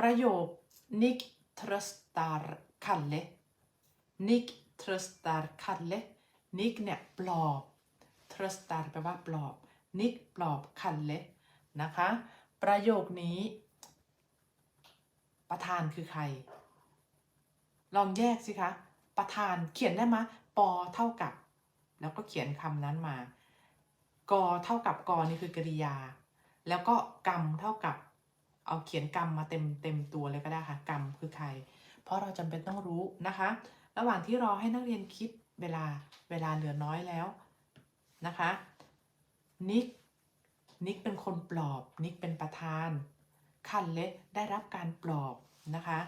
ประโยค Nick tröstar Kalle Nick tröstar Kalle Nick เนี่ยปลอบ tröstar แปลว่าปลอบ Nick ปลอบ Kalle นะคะ ประโยคนี้ ประธานคือใคร ลองแยกสิคะ ประธานเขียนได้ไหมปอเท่ากับ แล้วก็เขียนคำนั้นมากอเท่ากับกอนี่คือกริยา แล้วก็กรรมเท่ากับ เอาเขียนกรรมมาเต็มเต็มตัวเลยก็ได้ค่ะ กรรมคือใคร เพราะเราจำเป็นต้องรู้นะคะ ระหว่างที่รอให้นักเรียนคิดเวลาเวลาเหลือน้อยแล้วนะคะนิกนิกเป็นคนปลอบ นิกเป็นประธาน คันเละได้รับการปลอบนะคะ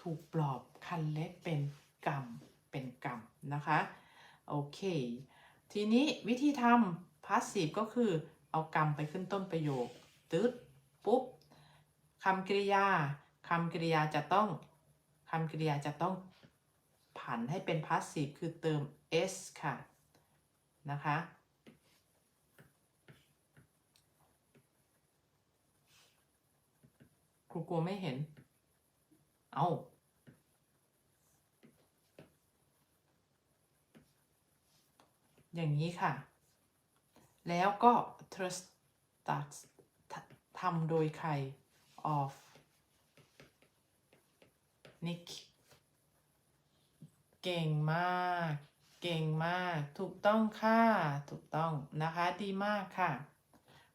ถูกปลอบคันเละเป็นกรรมเป็นกรรมนะคะ โอเค ทีนี้วิธีทำพาสซีฟก็คือเอากรรมไปขึ้นต้นประโยคตึ๊ดปุ๊บ คำกริยาคำกริยาจะต้องคำกริยาจะต้องผันให้เป็นพาสซีฟคือเติม s ค่ะ นะคะ ครูกลัวไม่เห็น เอาอย่างนี้ค่ะ แล้วก็ trust ทำโดยใคร of Nick เก่งมาก เก่งมาก ถูกต้องค่ะ ถูกต้องนะคะ ดีมากค่ะ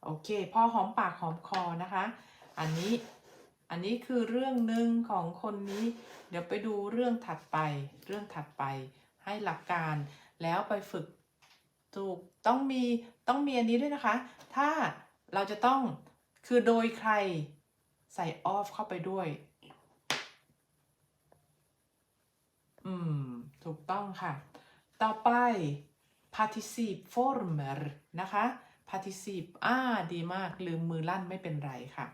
โอเค พอหอมปากหอมคอนะคะ อันนี้ อันนี้คือเรื่องหนึ่งของคนนี้ เดี๋ยวไปดูเรื่องถัดไป เรื่องถัดไป ให้หลักการ แล้วไปฝึก ถูก ต้องมี ต้องมีอันนี้ด้วยนะคะ ถ้าเราจะต้อง คือโดยใคร ใส่ออฟเข้าไปด้วย อืม ถูกต้องค่ะ ต่อไป participe former นะคะ participe อ่า ดีมาก ลืมมือลั่นไม่เป็นไรค่ะ